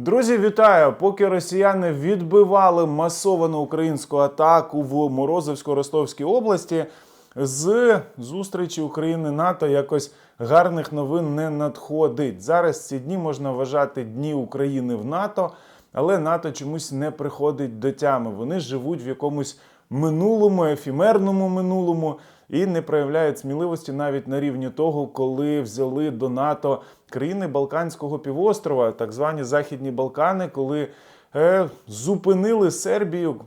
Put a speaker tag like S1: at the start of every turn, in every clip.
S1: Друзі, вітаю! Поки росіяни відбивали масовану українську атаку в Морозовсько-Ростовській області, з зустрічі України НАТО якось гарних новин не надходить. Зараз ці дні можна вважати дні України в НАТО, але НАТО чомусь не приходить до тями. Вони живуть в якомусь минулому, ефімерному минулому і не проявляють сміливості навіть на рівні того, коли взяли до НАТО країни Балканського півострова, так звані Західні Балкани, коли е, зупинили Сербію,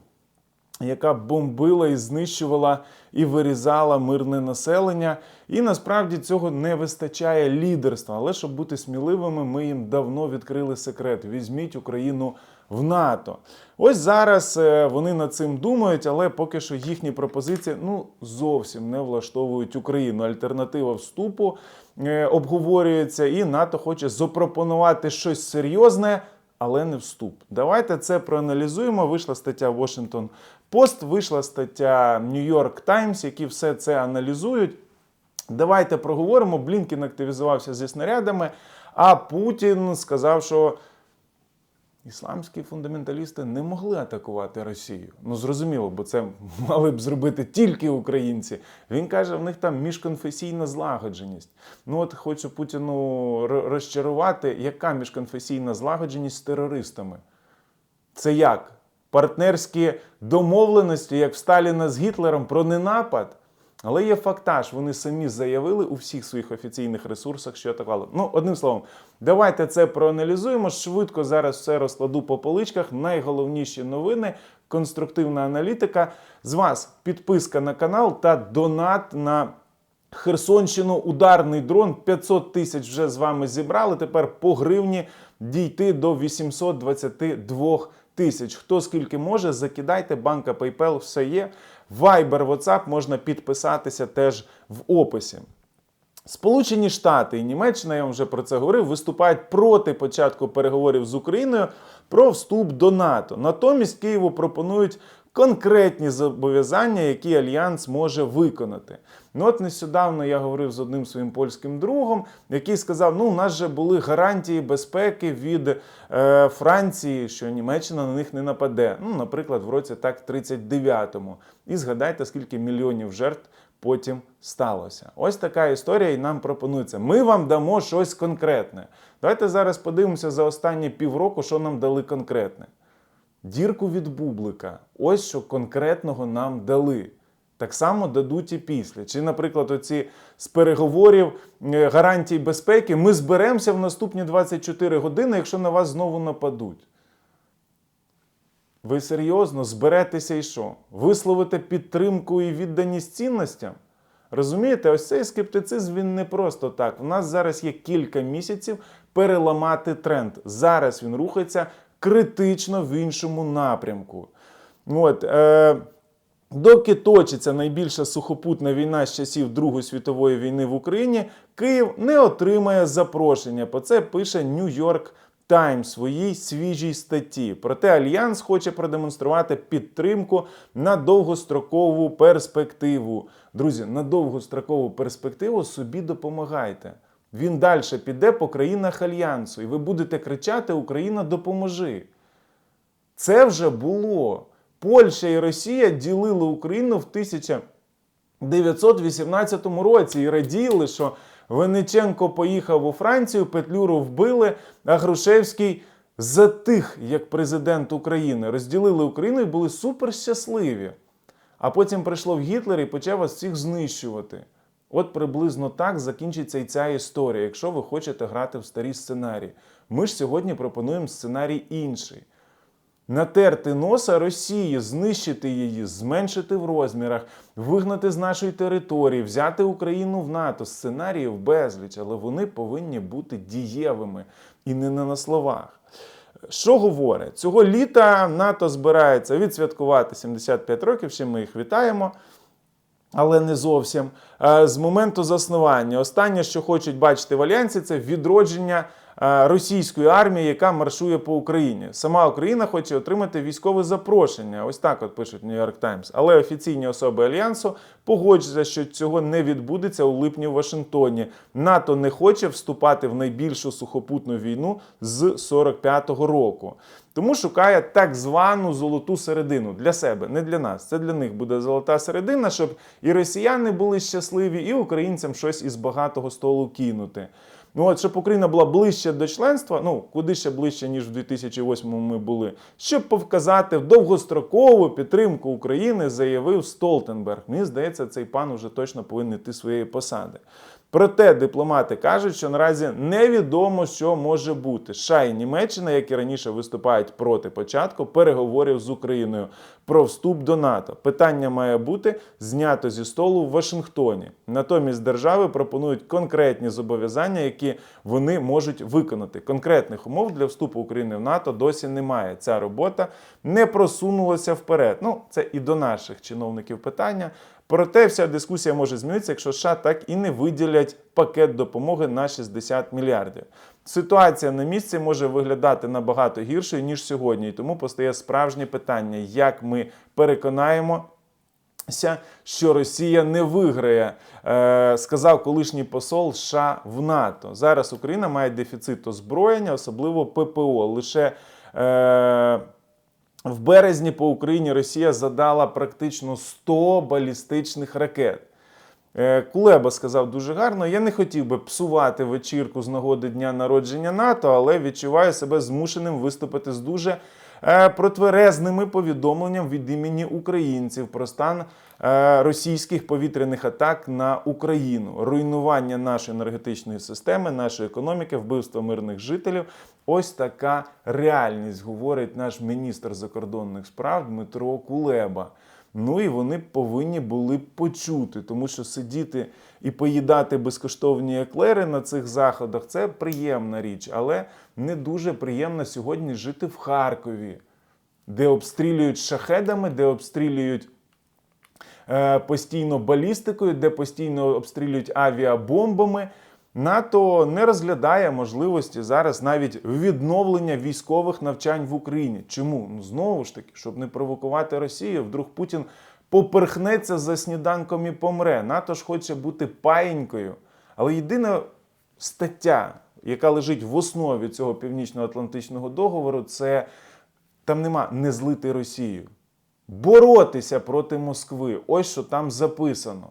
S1: яка бомбила і знищувала і вирізала мирне населення. І насправді цього не вистачає лідерства. Але щоб бути сміливими, ми їм давно відкрили секрет: візьміть Україну в НАТО. Ось зараз е, вони над цим думають, але поки що їхні пропозиції ну зовсім не влаштовують Україну. Альтернатива вступу е, обговорюється, і НАТО хоче запропонувати щось серйозне. Але не вступ. Давайте це проаналізуємо. Вийшла стаття Washington Post, вийшла стаття New York Times, які все це аналізують. Давайте проговоримо. Блінкін активізувався зі снарядами, а Путін сказав, що ісламські фундаменталісти не могли атакувати Росію. Ну зрозуміло, бо це мали б зробити тільки українці. Він каже, в них там міжконфесійна злагодженість. Ну от хочу Путіну розчарувати, яка міжконфесійна злагодженість з терористами. Це як? Партнерські домовленості, як в Сталіна з Гітлером, про ненапад. Але є фактаж, вони самі заявили у всіх своїх офіційних ресурсах, що атакували. Ну, одним словом, давайте це проаналізуємо. Швидко зараз все розкладу по поличках. Найголовніші новини, конструктивна аналітика. З вас підписка на канал та донат на Херсонщину. Ударний дрон 500 тисяч вже з вами зібрали. Тепер по гривні дійти до 822 тисяч. Хто скільки може, закидайте, банка PayPal, все є. Viber, WhatsApp можна підписатися теж в описі. Сполучені Штати і Німеччина, я вам вже про це говорив, виступають проти початку переговорів з Україною про вступ до НАТО. Натомість Києву пропонують конкретні зобов'язання, які альянс може виконати. Ну от нещодавно я говорив з одним своїм польським другом, який сказав: ну, у нас же були гарантії безпеки від е, Франції, що Німеччина на них не нападе. Ну, наприклад, в році так 39-му. І згадайте, скільки мільйонів жертв потім сталося. Ось така історія, і нам пропонується. Ми вам дамо щось конкретне. Давайте зараз подивимося за останні півроку, що нам дали конкретне. Дірку від бублика. Ось що конкретного нам дали. Так само дадуть і після. Чи, наприклад, оці з переговорів е, гарантій безпеки ми зберемося в наступні 24 години, якщо на вас знову нападуть. Ви серйозно зберетеся і що? Висловите підтримку і відданість цінностям? Розумієте, ось цей скептицизм він не просто так. У нас зараз є кілька місяців переламати тренд. Зараз він рухається критично в іншому напрямку. От, е, доки точиться найбільша сухопутна війна з часів Другої світової війни в Україні, Київ не отримає запрошення. Про це пише Times в своїй свіжій статті. Проте Альянс хоче продемонструвати підтримку на довгострокову перспективу. Друзі, на довгострокову перспективу собі допомагайте. Він далі піде по країнах Альянсу, і ви будете кричати: Україна, допоможи. Це вже було. Польща і Росія ділили Україну в 1918 році і раділи, що Вениченко поїхав у Францію, Петлюру вбили, а Грушевський затих як президент України. Розділили Україну і були супер щасливі. А потім прийшло в Гітлер і почав вас всіх знищувати. От приблизно так закінчиться і ця історія, якщо ви хочете грати в старі сценарії. Ми ж сьогодні пропонуємо сценарій інший. Натерти носа Росії, знищити її, зменшити в розмірах, вигнати з нашої території, взяти Україну в НАТО. Сценаріїв безліч, але вони повинні бути дієвими і не на словах. Що говорять? Цього літа НАТО збирається відсвяткувати 75 років, ще ми їх вітаємо. Але не зовсім Е, з моменту заснування. Останнє, що хочуть бачити в альянсі, це відродження російської армії, яка маршує по Україні. Сама Україна хоче отримати військове запрошення. Ось так от пишуть York Times. Але офіційні особи альянсу погоджуються, що цього не відбудеться у липні в Вашингтоні. НАТО не хоче вступати в найбільшу сухопутну війну з 45-го року. Тому шукає так звану золоту середину для себе, не для нас. Це для них буде золота середина, щоб і росіяни були щасливі, і українцям щось із багатого столу кинути. Ну от, щоб Україна була ближче до членства, ну куди ще ближче, ніж в 2008 ми були, щоб показати довгострокову підтримку України, заявив Столтенберг. Мені здається, цей пан уже точно повинен йти своєї посади. Проте дипломати кажуть, що наразі невідомо, що може бути. США і Німеччина, як і раніше, виступають проти початку переговорів з Україною про вступ до НАТО. Питання має бути знято зі столу в Вашингтоні. Натомість держави пропонують конкретні зобов'язання, які вони можуть виконати. Конкретних умов для вступу України в НАТО досі немає. Ця робота не просунулася вперед. Ну, це і до наших чиновників питання. Проте вся дискусія може змінитися, якщо США так і не виділять пакет допомоги на 60 мільярдів. Ситуація на місці може виглядати набагато гіршою ніж сьогодні, і тому постає справжнє питання, як ми переконаємо. Що Росія не виграє, е, сказав колишній посол США в НАТО. Зараз Україна має дефіцит озброєння, особливо ППО. Лише е, в березні по Україні Росія задала практично 100 балістичних ракет. Е, Кулеба сказав дуже гарно. Я не хотів би псувати вечірку з нагоди дня народження НАТО, але відчуваю себе змушеним виступити з дуже протверезними повідомленням від імені українців про стан е, російських повітряних атак на Україну, руйнування нашої енергетичної системи, нашої економіки, вбивство мирних жителів. Ось така реальність, говорить наш міністр закордонних справ Дмитро Кулеба. Ну і вони повинні були почути, тому що сидіти і поїдати безкоштовні еклери на цих заходах це приємна річ, але не дуже приємно сьогодні жити в Харкові, де обстрілюють шахедами, де обстрілюють е, постійно балістикою, де постійно обстрілюють авіабомбами. НАТО не розглядає можливості зараз навіть відновлення військових навчань в Україні. Чому? Ну знову ж таки, щоб не провокувати Росію, вдруг Путін поперхнеться за сніданком і помре. НАТО ж хоче бути паєнькою. Але єдина стаття, яка лежить в основі цього північно-атлантичного договору, це там нема не злити Росію. Боротися проти Москви. Ось що там записано.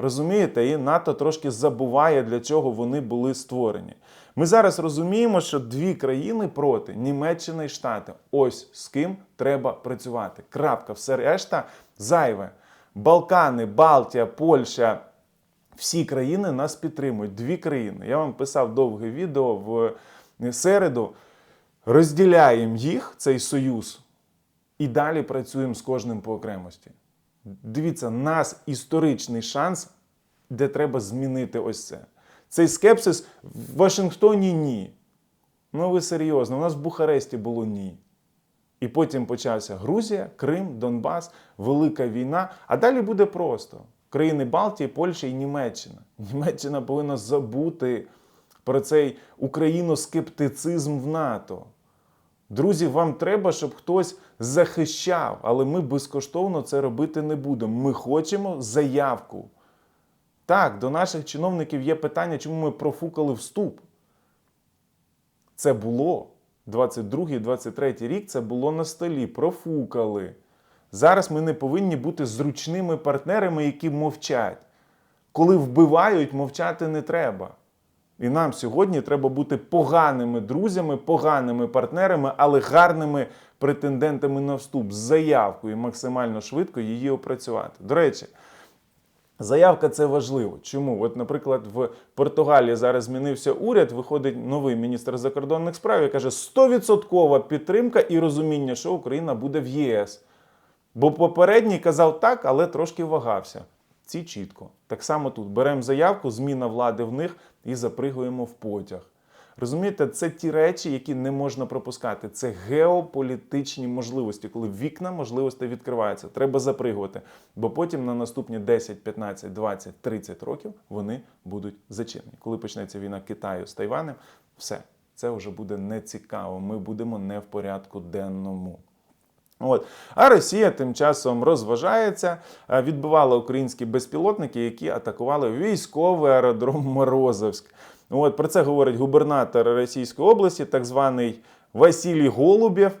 S1: Розумієте, і НАТО трошки забуває, для чого вони були створені. Ми зараз розуміємо, що дві країни проти Німеччина і Штати. Ось з ким треба працювати. Крапка, все решта зайве. Балкани, Балтія, Польща. Всі країни нас підтримують. Дві країни. Я вам писав довге відео в середу. Розділяємо їх, цей союз, і далі працюємо з кожним по окремості. Дивіться, нас історичний шанс, де треба змінити ось це. Цей скепсис в Вашингтоні ні. Ну ви серйозно, у нас в Бухаресті було ні. І потім почався Грузія, Крим, Донбас, Велика війна. А далі буде просто: країни Балтії, Польща і Німеччина. Німеччина повинна забути про цей україноскептицизм в НАТО. Друзі, вам треба, щоб хтось захищав, але ми безкоштовно це робити не будемо. Ми хочемо заявку. Так, до наших чиновників є питання, чому ми профукали вступ. Це було 22-23 рік, це було на столі. Профукали. Зараз ми не повинні бути зручними партнерами, які мовчать. Коли вбивають, мовчати не треба. І нам сьогодні треба бути поганими друзями, поганими партнерами, але гарними претендентами на вступ з заявкою максимально швидко її опрацювати. До речі, заявка це важливо. Чому? От, наприклад, в Португалії зараз змінився уряд, виходить новий міністр закордонних справ і каже: 100% підтримка і розуміння, що Україна буде в ЄС. Бо попередній казав так, але трошки вагався. Ці чітко. Так само тут беремо заявку, зміна влади в них і запригуємо в потяг. Розумієте, це ті речі, які не можна пропускати. Це геополітичні можливості, коли вікна можливостей відкриваються. Треба запригувати. Бо потім на наступні 10, 15, 20, 30 років вони будуть зачинені. Коли почнеться війна Китаю з Тайванем, все. Це вже буде нецікаво. Ми будемо не в порядку денному. От. А Росія тим часом розважається, е, відбивала українські безпілотники, які атакували військовий аеродром Морозовськ. От, про це говорить губернатор Російської області, так званий Василій Голубєв.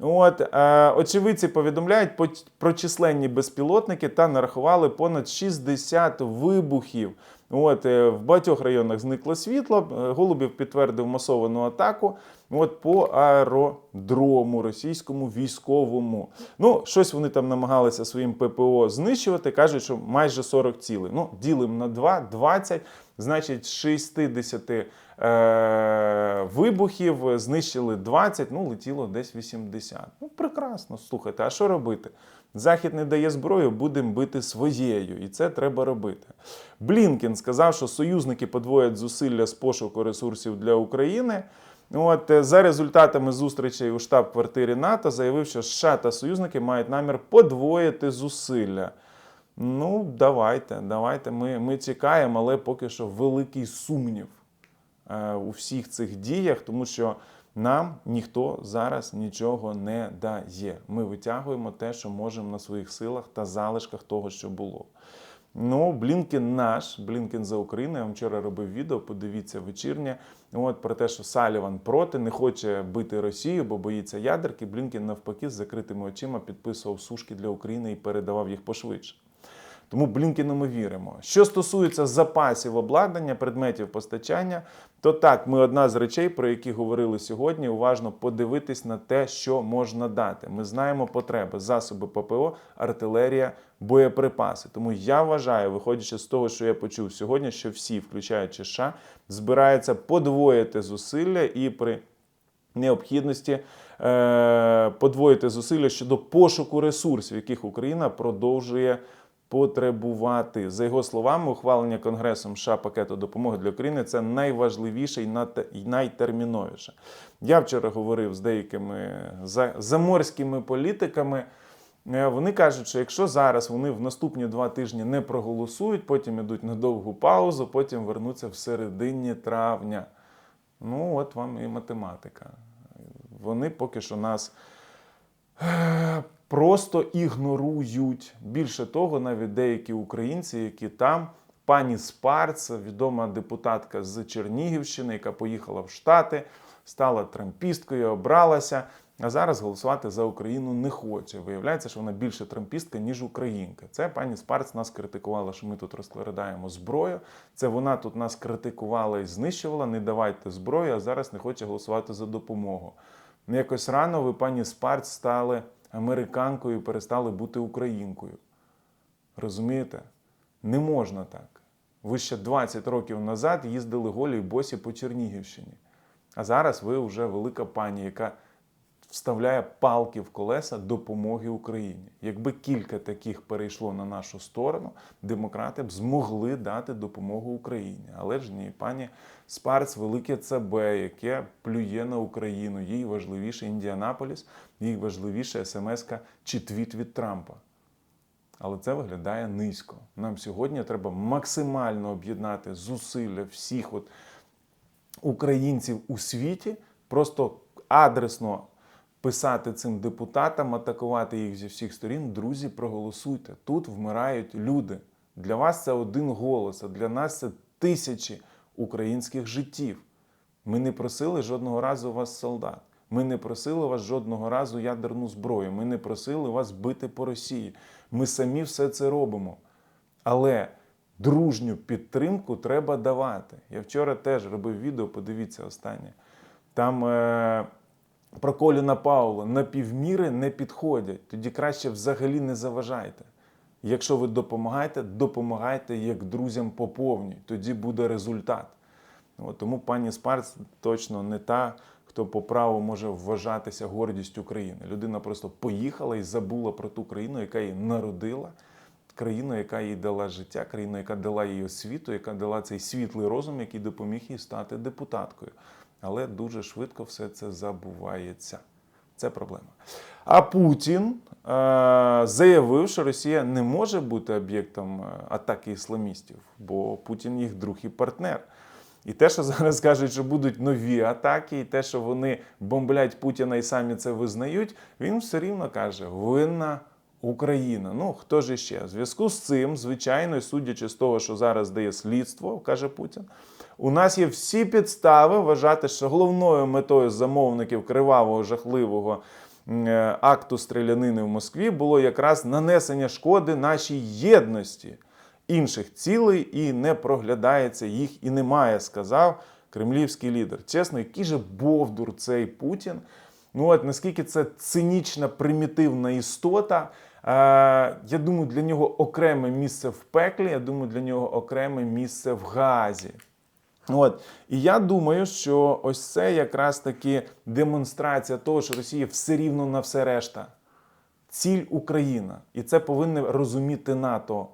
S1: От, е, очевидці повідомляють про численні безпілотники та нарахували понад 60 вибухів. От, е, в багатьох районах зникло світло. Голубів підтвердив масовану атаку от, по аеродрому російському військовому. Ну, щось вони там намагалися своїм ППО знищувати. Кажуть, що майже 40 цілей. Ну, ділимо на 2, 20. Значить, з 60 е, вибухів знищили 20, ну летіло десь 80. Ну, прекрасно, слухайте, а що робити? Захід не дає зброю, будемо бити своєю, і це треба робити. Блінкен сказав, що союзники подвоять зусилля з пошуку ресурсів для України. От е, за результатами зустрічей у штаб-квартирі НАТО заявив, що США та союзники мають намір подвоїти зусилля. Ну, давайте, давайте. Ми, ми чекаємо, але поки що великий сумнів е, у всіх цих діях, тому що нам ніхто зараз нічого не дає. Ми витягуємо те, що можемо на своїх силах та залишках того, що було. Ну, Блінкен наш, Блінкен за Україну. Я вам вчора робив відео, подивіться вечірнє. От про те, що Саліван проти, не хоче бити Росію, бо боїться ядерки. Блінкен навпаки з закритими очима підписував сушки для України і передавав їх пошвидше. Тому Блінкену ми віримо. Що стосується запасів обладнання, предметів постачання, то так, ми одна з речей, про які говорили сьогодні, уважно подивитись на те, що можна дати. Ми знаємо потреби, засоби ППО, артилерія, боєприпаси. Тому я вважаю, виходячи з того, що я почув сьогодні, що всі, включаючи США, збираються подвоїти зусилля і при необхідності е, подвоїти зусилля щодо пошуку ресурсів, яких Україна продовжує потребувати. За його словами, ухвалення Конгресом США пакету допомоги для України це найважливіше і найтерміновіше. Я вчора говорив з деякими заморськими політиками. Е, Вони кажуть, що якщо зараз вони в наступні два тижні не проголосують, потім ідуть на довгу паузу, потім вернуться в середині травня. Ну, от вам і математика. Вони поки що нас е, просто ігнорують. Більше того, навіть деякі українці, які там, пані Спарц, відома депутатка з Чернігівщини, яка поїхала в Штати, стала трампісткою, обралася. А зараз голосувати за Україну не хоче. Виявляється, що вона більше трампістка, ніж українка. Це пані Спарц нас критикувала, що ми тут розкладаємо зброю. Це вона тут нас критикувала і знищувала. Не давайте зброю, а зараз не хоче голосувати за допомогу. Якось рано ви, пані Спарц, стали американкою і перестали бути українкою. Розумієте? Не можна так. Ви ще 20 років назад їздили голі й босі по Чернігівщині. А зараз ви вже велика пані, яка вставляє палки в колеса допомоги Україні. Якби кілька таких перейшло на нашу сторону, демократи б змогли дати допомогу Україні. Але ж ні, пані Спарц, велике ЦБ, яке плює на Україну. Їй важливіше Індіанаполіс, їй важливіше смс-ка чи твіт від Трампа. Але це виглядає низько. Нам сьогодні треба максимально об'єднати зусилля всіх от українців у світі, просто адресно писати цим депутатам, атакувати їх зі всіх сторін. Друзі, проголосуйте. Тут вмирають люди. Для вас це один голос, а для нас це тисячі українських життів. Ми не просили жодного разу вас солдат. Ми не просили вас жодного разу ядерну зброю. Ми не просили вас бити по Росії. Ми самі все це робимо. Але дружню підтримку треба давати. Я вчора теж робив відео, подивіться останнє. Там е- про Коліна Паула на півміри не підходять. Тоді краще взагалі не заважайте. Якщо ви допомагаєте, допомагайте як друзям по. Тоді буде результат. От, тому пані Спарц точно не та, хто по праву може вважатися гордістю України. Людина просто поїхала і забула про ту країну, яка її народила, країну, яка їй дала життя, країну, яка дала їй освіту, яка дала цей світлий розум, який допоміг їй стати депутаткою. Але дуже швидко все це забувається. Це проблема. А Путін е, заявив, що Росія не може бути об'єктом е, атаки ісламістів, бо Путін їх друг і партнер. І те, що зараз кажуть, що будуть нові атаки, і те, що вони бомблять Путіна і самі це визнають, він все рівно каже: винна Україна. Ну хто ж іще? В зв'язку з цим, звичайно, судячи з того, що зараз дає слідство, каже Путін. У нас є всі підстави вважати, що головною метою замовників кривавого жахливого е, акту стрілянини в Москві було якраз нанесення шкоди нашій єдності. Інших цілей і не проглядається їх і немає, сказав кремлівський лідер. Чесно, який же бовдур цей Путін. Ну от наскільки це цинічна, примітивна істота. Е, я думаю, для нього окреме місце в пеклі, я думаю, для нього окреме місце в газі. От і я думаю, що ось це якраз таки демонстрація того, що Росія все рівно на все решта. Ціль Україна. І це повинне розуміти НАТО,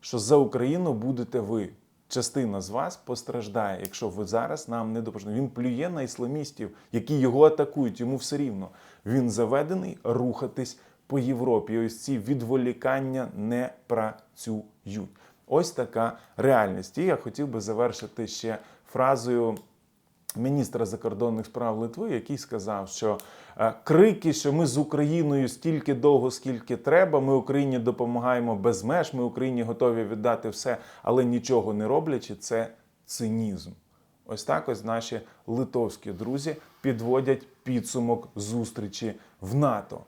S1: що за Україну будете ви. Частина з вас постраждає, якщо ви зараз нам не допоможете. Він плює на ісламістів, які його атакують. Йому все рівно. Він заведений рухатись по Європі. Ось ці відволікання не працюють. Ось така реальність. І я хотів би завершити ще фразою міністра закордонних справ Литви, який сказав, що е, крики, що ми з Україною стільки довго, скільки треба, ми Україні допомагаємо без меж, ми Україні готові віддати все, але нічого не роблячи, це цинізм. Ось так ось наші литовські друзі підводять підсумок зустрічі в НАТО.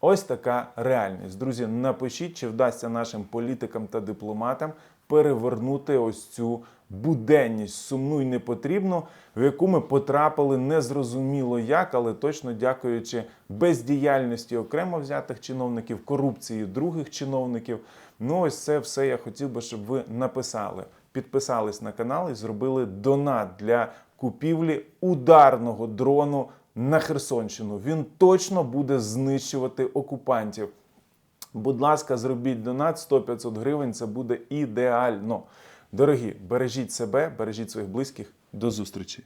S1: Ось така реальність. Друзі, напишіть, чи вдасться нашим політикам та дипломатам перевернути ось цю буденність сумну і непотрібну, в яку ми потрапили незрозуміло як, але точно дякуючи бездіяльності окремо взятих чиновників, корупції других чиновників. Ну, ось це все я хотів би, щоб ви написали. Підписались на канал і зробили донат для купівлі ударного дрону на Херсонщину. Він точно буде знищувати окупантів. Будь ласка, зробіть донат 100-500 гривень. Це буде ідеально. Дорогі, бережіть себе, бережіть своїх близьких. До зустрічі!